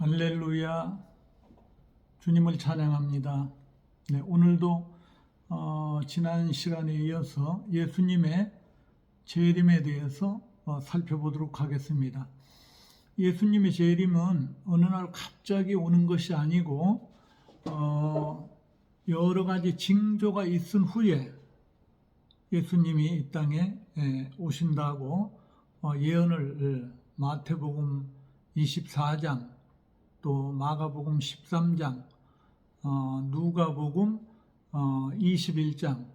할렐루야. 주님을 찬양합니다. 네, 오늘도 어, 지난 시간에 이어서 예수님의 재림에 대해서 어, 살펴보도록 하겠습니다. 예수님의 재림은 어느 날 갑자기 오는 것이 아니고 어, 여러 가지 징조가 있은 후에 예수님이 이 땅에 예, 오신다고 어, 예언을 마태복음 24장 또 마가복음 13장 어, 누가복음 어, 21장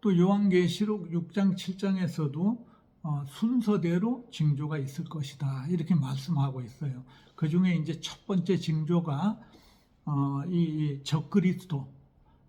또 요한계시록 6장 7장에서도 어, 순서대로 징조가 있을 것이다 이렇게 말씀하고 있어요. 그 중에 이제 첫 번째 징조가 어, 이, 이 적그리스도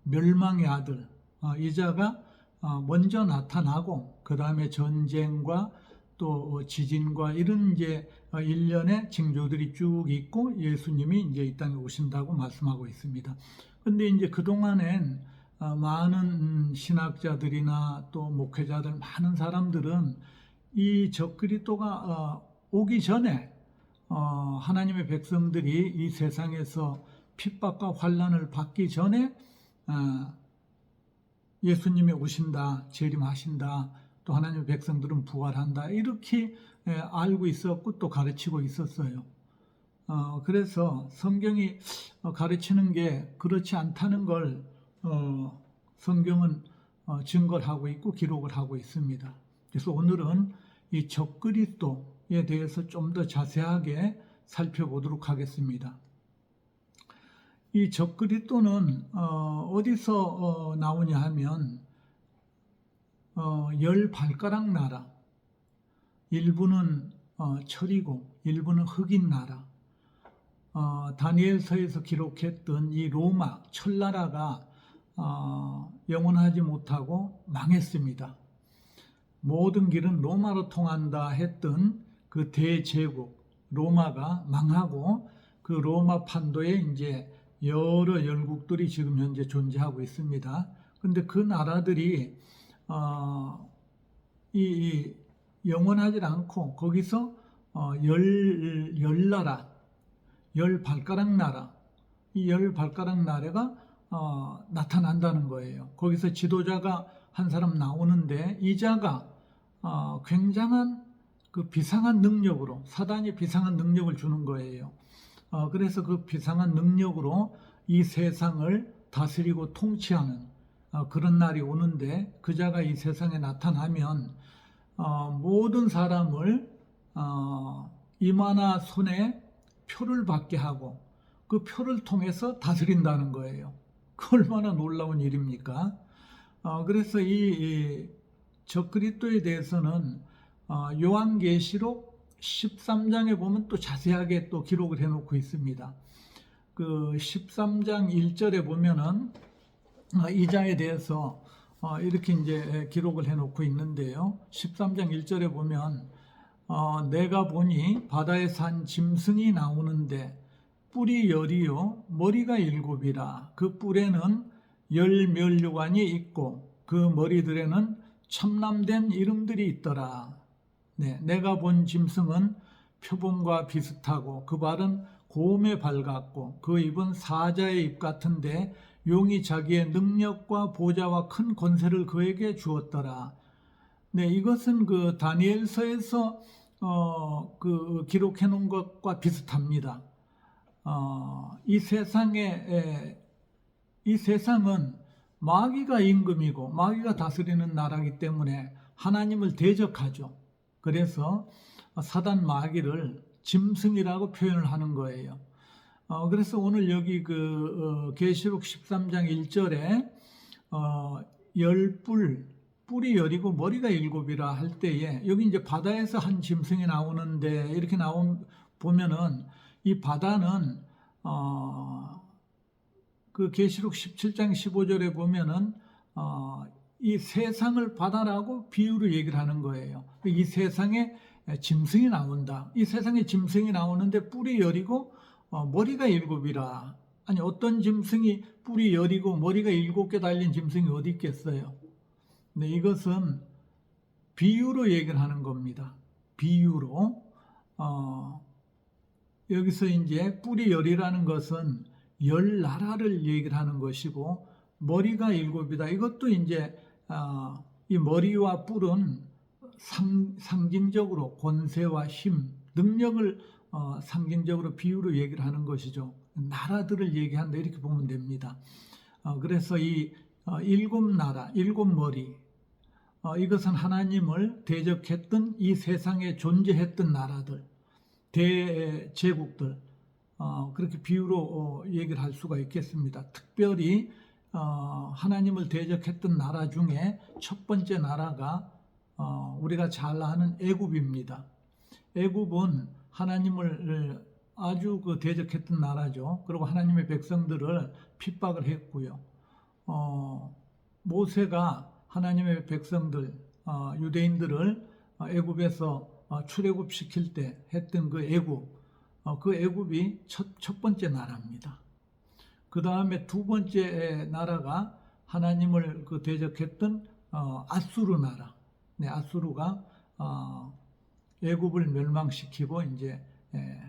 멸망의 아들 어, 이자가 어, 먼저 나타나고 그 다음에 전쟁과 또 지진과 이런 이제 어, 일련의 징조들이 쭉 있고 예수님이 이제 이 땅에 오신다고 말씀하고 있습니다. 근데 이제 그동안엔 어, 많은 신학자들이나 또 목회자들 많은 사람들은 이 적그리스도가 어, 오기 전에 어, 하나님의 백성들이 이 세상에서 핍박과 환란을 받기 전에 어, 예수님이 오신다, 재림하신다, 또 하나님의 백성들은 부활한다 이렇게 에, 알고 있었고 또 가르치고 있었어요. 어, 그래서 성경이 어, 가르치는 게 그렇지 않다는 걸 어, 성경은 어, 증거를 하고 있고 기록을 하고 있습니다. 그래서 오늘은 이 적그리스도에 대해서 좀 더 자세하게 살펴보도록 하겠습니다. 이 적그리스도는 어, 어디서 어, 나오냐 하면 어, 열 발가락 나라, 일부는 어, 철이고 일부는 흑인 나라. 어, 다니엘서에서 기록했던 이 로마 철나라가 어, 영원하지 못하고 망했습니다. 모든 길은 로마로 통한다 했던 그 대제국 로마가 망하고 그 로마 판도에 이제 여러 열국들이 지금 현재 존재하고 있습니다. 근데 그 나라들이 어, 이, 이 영원하지 않고 거기서 어, 열, 열 나라, 열 발가락 나라, 이 열 발가락 나라가 어, 나타난다는 거예요. 거기서 지도자가 한 사람 나오는데 이 자가 어, 굉장한 그 비상한 능력으로 사단이 비상한 능력을 주는 거예요. 어, 그래서 그 비상한 능력으로 이 세상을 다스리고 통치하는 어, 그런 날이 오는데 그 자가 이 세상에 나타나면 어, 모든 사람을 어, 이마나 손에 표를 받게 하고 그 표를 통해서 다스린다는 거예요. 그 얼마나 놀라운 일입니까? 어, 그래서 이, 이 적그리스도에 대해서는 어, 요한계시록 13장에 보면 또 자세하게 또 기록을 해놓고 있습니다. 그 13장 1절에 보면은 어, 이자에 대해서 어, 이렇게 이제 기록을 해놓고 있는데요. 13장 1절에 보면 어, 내가 보니 바다에 산 짐승이 나오는데 뿔이 열이요 머리가 일곱이라 그 뿔에는 열 멸류관이 있고 그 머리들에는 첨남된 이름들이 있더라. 네, 내가 본 짐승은 표범과 비슷하고 그 발은 곰의 발 같고 그 입은 사자의 입 같은데 용이 자기의 능력과 보좌와 큰 권세를 그에게 주었더라. 네, 이것은 그 다니엘서에서 어, 그 기록해 놓은 것과 비슷합니다. 어, 이 세상에 에, 이 세상은 마귀가 임금이고 마귀가 다스리는 나라이기 때문에 하나님을 대적하죠. 그래서 사단 마귀를 짐승이라고 표현을 하는 거예요. 어, 그래서 오늘 여기 그 어, 계시록 13장 1절에 어, 열뿔 뿔이 열이고 머리가 일곱이라 할 때에 여기 이제 바다에서 한 짐승이 나오는데 이렇게 나온 보면은 이 바다는 어, 그 계시록 17장 15절에 보면은 어, 이 세상을 바다라고 비유로 얘기를 하는 거예요. 이 세상에 짐승이 나온다. 이 세상에 짐승이 나오는데 뿔이 열이고 어, 머리가 일곱이라. 아니 어떤 짐승이 뿔이 열이고 머리가 일곱 개 달린 짐승이 어디 있겠어요? 네, 이것은 비유로 얘기를 하는 겁니다. 비유로 어, 여기서 이제 뿌리 열이라는 것은 열 나라를 얘기를 하는 것이고 머리가 일곱이다. 이것도 이제 아, 이 머리와 뿔은 상, 상징적으로 권세와 힘, 능력을 어, 상징적으로 비유로 얘기를 하는 것이죠. 나라들을 얘기한다 이렇게 보면 됩니다. 어, 그래서 이 어, 일곱 나라, 일곱 머리 어, 이것은 하나님을 대적했던 이 세상에 존재했던 나라들, 대제국들 어, 그렇게 비유로 어, 얘기를 할 수가 있겠습니다. 특별히 어, 하나님을 대적했던 나라 중에 첫 번째 나라가 어, 우리가 잘 아는 애굽입니다. 애굽은 하나님을 아주 그 대적했던 나라죠. 그리고 하나님의 백성들을 핍박을 했고요. 어, 모세가 하나님의 백성들 어, 유대인들을 어, 애굽에서 어, 출애굽 시킬 때 했던 그 애굽, 어, 그 애굽이 첫, 첫 번째 나라입니다. 그 다음에 두 번째 나라가 하나님을 그 대적했던 어, 아수르 나라. 네, 아수르가 어, 애굽을 멸망시키고 이제 에,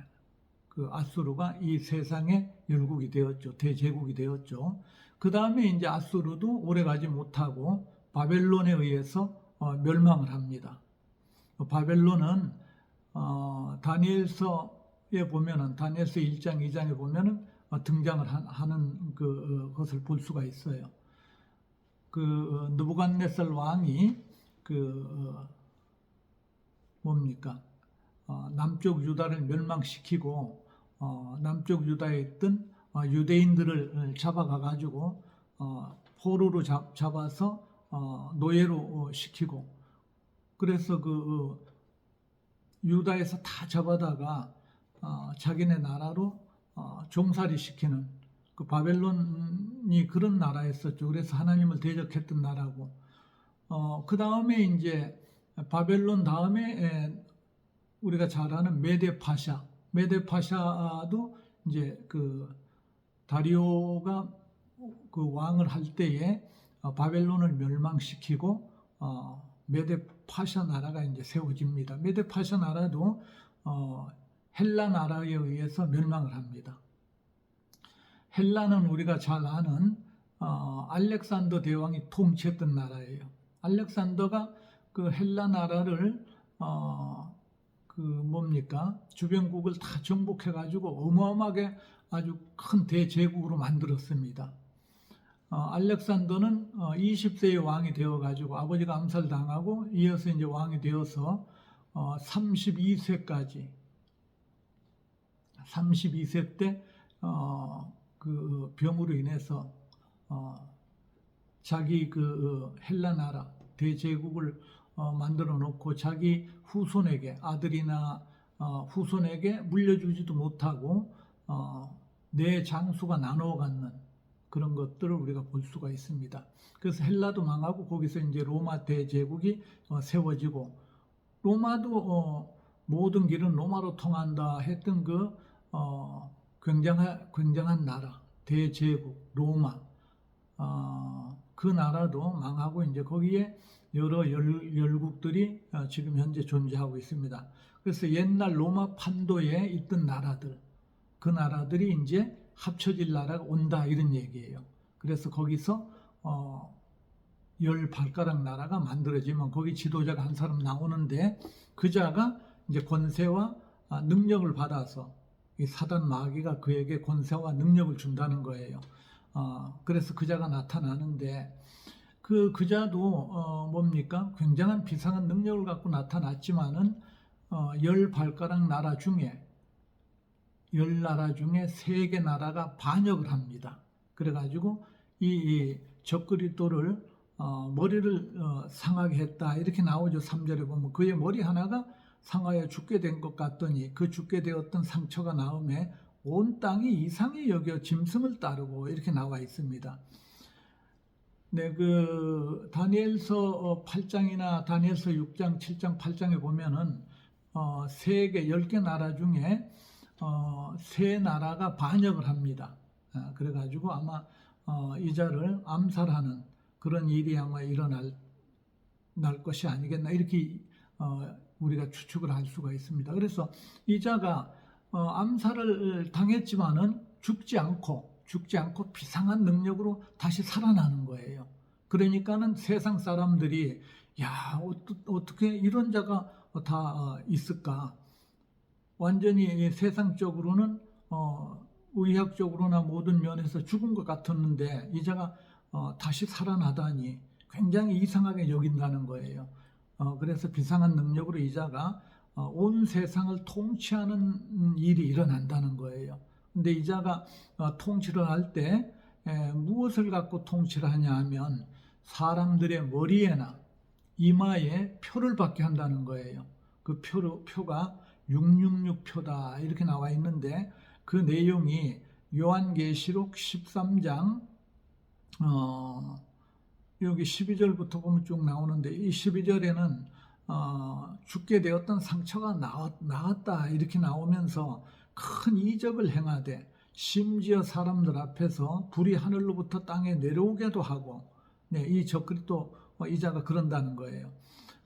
그 아수르가 이 세상의 열국이 되었죠. 대제국이 되었죠. 그 다음에 이제 아수르도 오래가지 못하고 바벨론에 의해서 어, 멸망을 합니다. 바벨론은 어, 다니엘서에 보면은 다니엘서 1장 2장에 보면은 어, 등장을 한- 하는 그 어, 것을 볼 수가 있어요. 그 어, 느부갓네살 왕이 그 어, 뭡니까 어, 남쪽 유다를 멸망시키고 어, 남쪽 유다에 있던 어, 유대인들을 잡아가 가지고 어, 포로로 잡, 잡아서 어, 노예로 어, 시키고 그래서 그 어, 유다에서 다 잡아다가 어, 자기네 나라로 어, 종살이 시키는 그 바벨론이 그런 나라였었죠. 그래서 하나님을 대적했던 나라고. 어, 그 다음에 이제 바벨론 다음에 에, 우리가 잘 아는 메데 파샤. 메데 파샤도 이제 그 다리오가 그 왕을 할 때에 어, 바벨론을 멸망시키고 어, 메데 파샤 나라가 이제 세워집니다. 메데 파샤 나라도 어, 헬라 나라에 의해서 멸망을 합니다. 헬라는 우리가 잘 아는 어, 알렉산더 대왕이 통치했던 나라예요. 알렉산더가 그 헬라 나라를 어, 그 뭡니까 주변국을 다 정복해 가지고 어마어마하게 아주 큰 대제국으로 만들었습니다. 어, 알렉산더는 어, 20세의 왕이 되어 가지고 아버지가 암살당하고 이어서 이제 왕이 되어서 어, 32세까지 32세 때 어, 그 병으로 인해서 어, 자기 그 어, 헬라 나라 대제국을 어, 만들어 놓고 자기 후손에게 아들이나 어, 후손에게 물려주지도 못하고 어, 내 장수가 나누어 갖는 그런 것들을 우리가 볼 수가 있습니다. 그래서 헬라도 망하고 거기서 이제 로마 대제국이 어, 세워지고 로마도 어, 모든 길은 로마로 통한다 했던 그 어, 굉장한 굉장한 나라 대제국 로마 어, 그 나라도 망하고 이제 거기에 여러 열, 열국들이 어, 지금 현재 존재하고 있습니다. 그래서 옛날 로마 판도에 있던 나라들 그 나라들이 이제 합쳐질 나라가 온다 이런 얘기예요. 그래서 거기서 어, 열 발가락 나라가 만들어지면 거기 지도자가 한 사람 나오는데 그 자가 이제 권세와 아, 능력을 받아서 이 사단 마귀가 그에게 권세와 능력을 준다는 거예요. 어, 그래서 그 자가 나타나는데 그 그자도 어, 뭡니까 굉장한 비상한 능력을 갖고 나타났지만은 어, 열 발가락 나라 중에 열 나라 중에 세 개 나라가 반역을 합니다. 그래가지고 이, 이 적그리스도를 어, 머리를 어, 상하게 했다 이렇게 나오죠. 3절에 보면 그의 머리 하나가 상하여 죽게 된 것 같더니 그 죽게 되었던 상처가 나음에 온 땅이 이상히 여겨 짐승을 따르고 이렇게 나와 있습니다. 네, 그 다니엘서 8장이나 다니엘서 6장, 7장, 8장에 보면은 어, 세개 10개 나라 중에 어, 세 나라가 반역을 합니다. 아, 그래가지고 아마 어, 이자를 암살하는 그런 일이 아마 일어날 날 것이 아니겠나 이렇게 어, 우리가 추측을 할 수가 있습니다. 그래서 이자가 어, 암살을 당했지만은 죽지 않고 죽지 않고 비상한 능력으로 다시 살아나는 거예요. 그러니까는 세상 사람들이 야 어떠, 게 이런 자가 다 어, 있을까? 완전히 세상적으로는 어, 의학적으로나 모든 면에서 죽은 것 같았는데 이 자가 어, 다시 살아나다니 굉장히 이상하게 여긴다는 거예요. 어, 그래서 비상한 능력으로 이 자가 어, 온 세상을 통치하는 일이 일어난다는 거예요. 근데 이 자가 어, 통치를 할 때 무엇을 갖고 통치를 하냐 하면 사람들의 머리에나 이마에 표를 받게 한다는 거예요. 그 표, 표가 666표다 이렇게 나와 있는데 그 내용이 요한계시록 13장 어, 여기 12절부터 보면 쭉 나오는데 이 12절에는 어, 죽게 되었던 상처가 나왔, 나왔다 이렇게 나오면서 큰 이적을 행하되 심지어 사람들 앞에서 불이 하늘로부터 땅에 내려오게도 하고 네, 이 적그리스도 이자가 그런다는 거예요.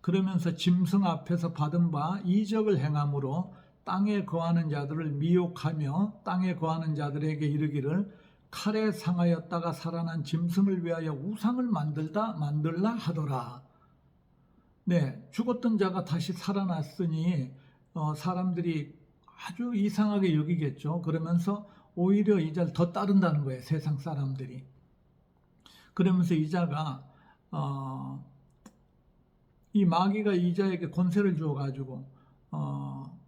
그러면서 짐승 앞에서 받은 바 이적을 행함으로 땅에 거하는 자들을 미혹하며 땅에 거하는 자들에게 이르기를 칼에 상하였다가 살아난 짐승을 위하여 우상을 만들다 만들라 하더라. 네, 죽었던 자가 다시 살아났으니 어, 사람들이 아주 이상하게 여기겠죠. 그러면서 오히려 이자를 더 따른다는 거예요. 세상 사람들이. 그러면서 이자가 어, 이 마귀가 이자에게 권세를 주어가지고 어,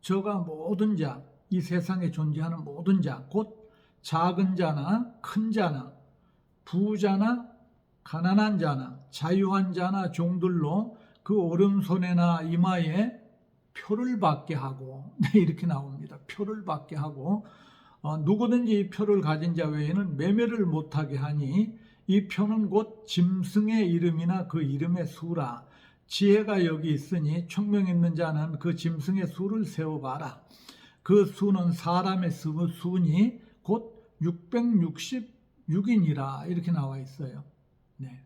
저가 모든 자, 이 세상에 존재하는 모든 자, 곧 작은 자나 큰 자나 부자나 가난한 자나 자유한 자나 종들로 그 오른손에나 이마에 표를 받게 하고 네, 이렇게 나옵니다. 표를 받게 하고 어, 누구든지 이 표를 가진 자 외에는 매매를 못하게 하니 이 표는 곧 짐승의 이름이나 그 이름의 수라. 지혜가 여기 있으니 총명 있는 자는 그 짐승의 수를 세워봐라. 그 수는 사람의 수, 수니 곧 666이니라 이렇게 나와 있어요. 네.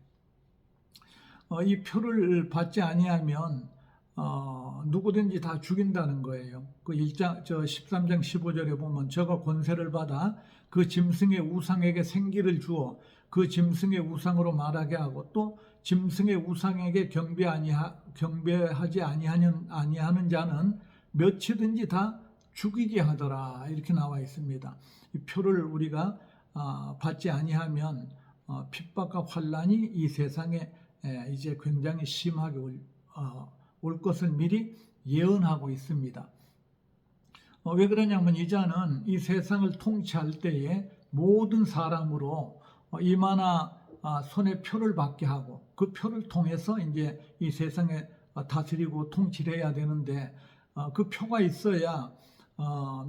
어, 이 표를 받지 아니하면 어, 누구든지 다 죽인다는 거예요. 그 1장, 저 13장 15절에 보면 저가 권세를 받아 그 짐승의 우상에게 생기를 주어 그 짐승의 우상으로 말하게 하고 또 짐승의 우상에게 경배 아니하, 경배하지 아니하는, 아니하는 자는 몇이든지 다 죽이게 하더라. 이렇게 나와 있습니다. 이 표를 우리가 아, 받지 아니하면 어, 핍박과 환란이 이 세상에 이제 굉장히 심하게 올, 어, 올 것을 미리 예언하고 있습니다. 어, 왜 그러냐면 이자는 이 세상을 통치할 때에 모든 사람으로 이마나 아, 손에 표를 받게 하고 그 표를 통해서 이제 이 세상에 다스리고 통치해야 되는데 그 표가 있어야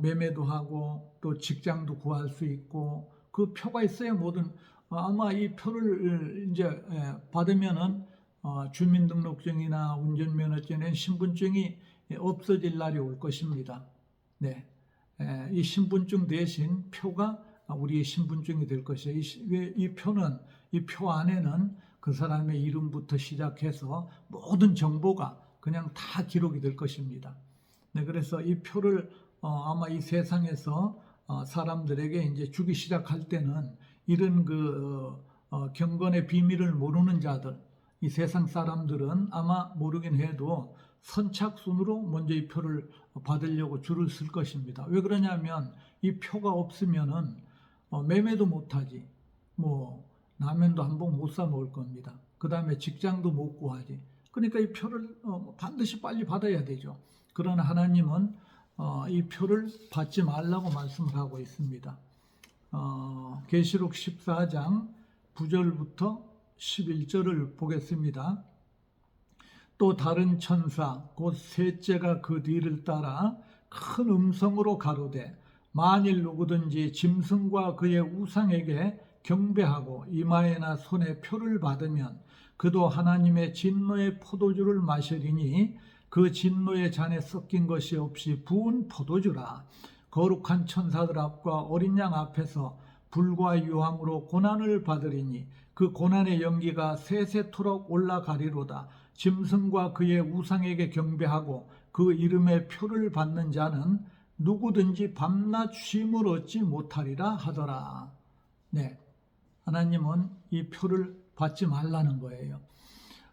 매매도 하고 또 직장도 구할 수 있고 그 표가 있어야 모든 아마 이 표를 이제 받으면은 어, 주민등록증이나 운전면허증은 신분증이 없어질 날이 올 것입니다. 네, 이 신분증 대신 표가 우리의 신분증이 될 것이에요. 이, 이 표는 이 표 안에는 그 사람의 이름부터 시작해서 모든 정보가 그냥 다 기록이 될 것입니다. 네, 그래서 이 표를 어, 아마 이 세상에서 어, 사람들에게 이제 주기 시작할 때는 이런 그 경건의 비밀을 모르는 자들, 이 세상 사람들은 아마 모르긴 해도 선착순으로 먼저 이 표를 받으려고 줄을 쓸 것입니다. 왜 그러냐면 이 표가 없으면은 어, 매매도 못하지, 뭐 라면도 한 봉 못 사 먹을 겁니다. 그 다음에 직장도 못 구하지. 그러니까 이 표를 어, 반드시 빨리 받아야 되죠. 그러나 하나님은 어, 이 표를 받지 말라고 말씀을 하고 있습니다. 어, 계시록 14장 9절부터 11절을 보겠습니다. 또 다른 천사 곧 셋째가 그 뒤를 따라 큰 음성으로 가로되 만일 누구든지 짐승과 그의 우상에게 경배하고 이마에나 손에 표를 받으면 그도 하나님의 진노의 포도주를 마시리니 그 진노의 잔에 섞인 것이 없이 부은 포도주라 거룩한 천사들 앞과 어린 양 앞에서 불과 유황으로 고난을 받으리니 그 고난의 연기가 세세토록 올라가리로다. 짐승과 그의 우상에게 경배하고 그 이름의 표를 받는 자는 누구든지 밤낮 쉼을 얻지 못하리라 하더라. 네. 하나님은 이 표를 받지 말라는 거예요.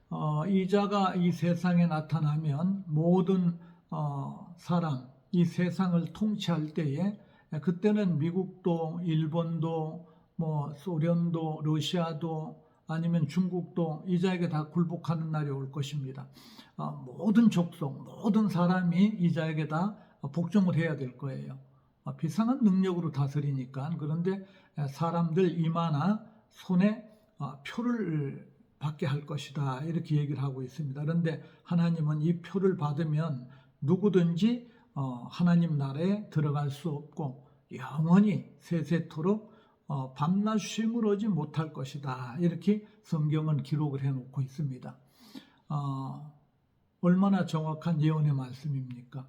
어, 이자가 이 세상에 나타나면 모든 어, 사람, 이 세상을 통치할 때에 그때는 미국도 일본도 뭐 소련도 러시아도 아니면 중국도 이자에게 다 굴복하는 날이 올 것입니다. 어, 모든 족속, 모든 사람이 이자에게 다 복종을 해야 될 거예요. 어, 비상한 능력으로 다스리니까 그런데 사람들 이마나 손에 어, 표를 받게 할 것이다 이렇게 얘기를 하고 있습니다. 그런데 하나님은 이 표를 받으면 누구든지 어, 하나님 나라에 들어갈 수 없고 영원히 세세토록 어, 밤낮 쉼을 얻지 못할 것이다 이렇게 성경은 기록을 해놓고 있습니다. 어, 얼마나 정확한 예언의 말씀입니까?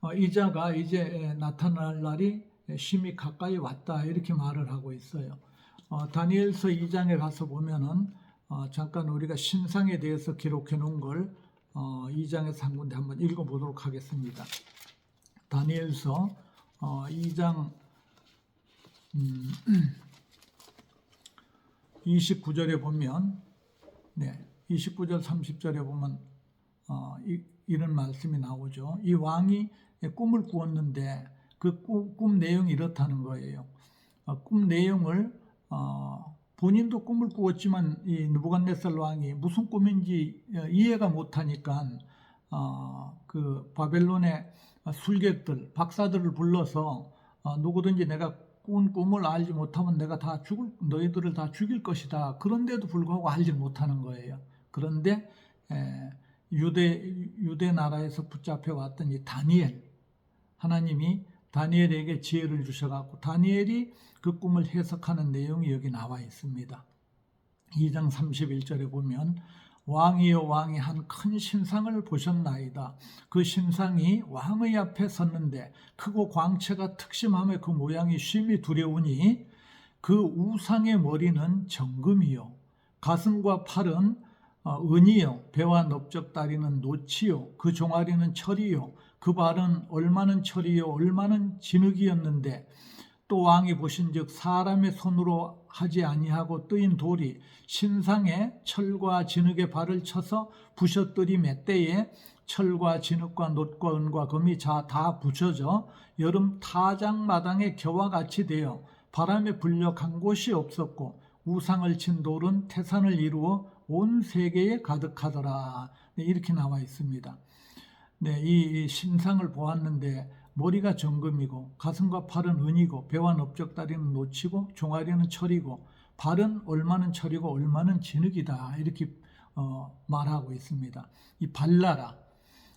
어, 이자가 이제 나타날 날이 심히 가까이 왔다 이렇게 말을 하고 있어요. 어, 다니엘서 2장에 가서 보면은 어, 잠깐 우리가 신상에 대해서 기록해 놓은 걸 어, 2장에서 한 군데 한번 읽어보도록 하겠습니다. 다니엘서 어, 2장 음, 29절에 보면 네, 29절 30절에 보면 어, 이, 이런 말씀이 나오죠. 이 왕이 꿈을 꾸었는데 그 꿈 내용이 이렇다는 거예요. 어, 꿈 내용을 어, 본인도 꿈을 꾸었지만 이 느부갓네살 왕이 무슨 꿈인지 어, 이해가 못하니까 어, 그 바벨론의 술객들 박사들을 불러서 어, 누구든지 내가 꾼 꿈을 알지 못하면 내가 다 죽을 너희들을 다 죽일 것이다. 그런데도 불구하고 알지 못하는 거예요. 그런데 에, 유대 유대 나라에서 붙잡혀 왔던 이 다니엘 하나님이 다니엘에게 지혜를 주셔갖고 다니엘이 그 꿈을 해석하는 내용이 여기 나와 있습니다. 2장 31절에 보면 왕이여 왕이 한 큰 신상을 보셨나이다. 그 신상이 왕의 앞에 섰는데 크고 광채가 특심함에 그 모양이 심히 두려우니 그 우상의 머리는 정금이요. 가슴과 팔은 어, 은이요. 배와 넓적 다리는 노치요. 그 종아리는 철이요. 그 발은 얼마는 철이요. 얼마는 진흙이었는데 또 왕이 보신즉 사람의 손으로 하지 아니하고 뜨인 돌이 신상에 철과 진흙의 발을 쳐서 부셔뜨리매 때에 철과 진흙과 놋과 은과 금이 다 부셔져 여름 타작마당의 겨와 같이 되어 바람에 불려 간 곳이 없었고 우상을 친 돌은 태산을 이루어 온 세계에 가득하더라. 네, 이렇게 나와 있습니다. 네, 이 신상을 보았는데 머리가 정금이고 가슴과 팔은 은이고 배와 넓적다리는 노치고 종아리는 철이고 발은 얼마는 철이고 얼마는 진흙이다 이렇게 어, 말하고 있습니다. 이 발나라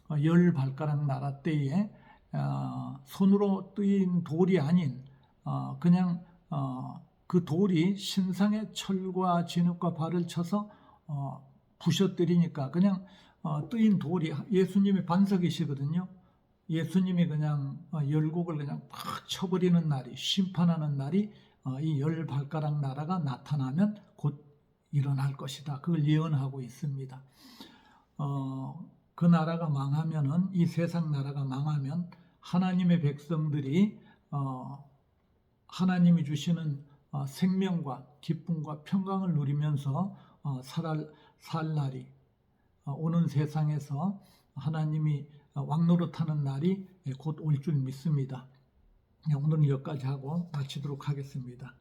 어, 열 발가락 나라 때에 어, 손으로 뜨인 돌이 아닌 어, 그냥 어, 그 돌이 신상의 철과 진흙과 발을 쳐서 어, 부셔뜨리니까 그냥 어, 뜨인 돌이 예수님의 반석이시거든요. 예수님이 그냥 어, 열국을 그냥 팍 쳐버리는 날이 심판하는 날이 어, 이열 발가락 나라가 나타나면 곧 일어날 것이다. 그걸 예언하고 있습니다. 어, 그 나라가 망하면은 이 세상 나라가 망하면 하나님의 백성들이 어, 하나님이 주시는 어, 생명과 기쁨과 평강을 누리면서 어, 살, 살 날이 어, 오는 세상에서 하나님이 왕노릇하는 날이 곧 올 줄 믿습니다. 오늘은 여기까지 하고 마치도록 하겠습니다.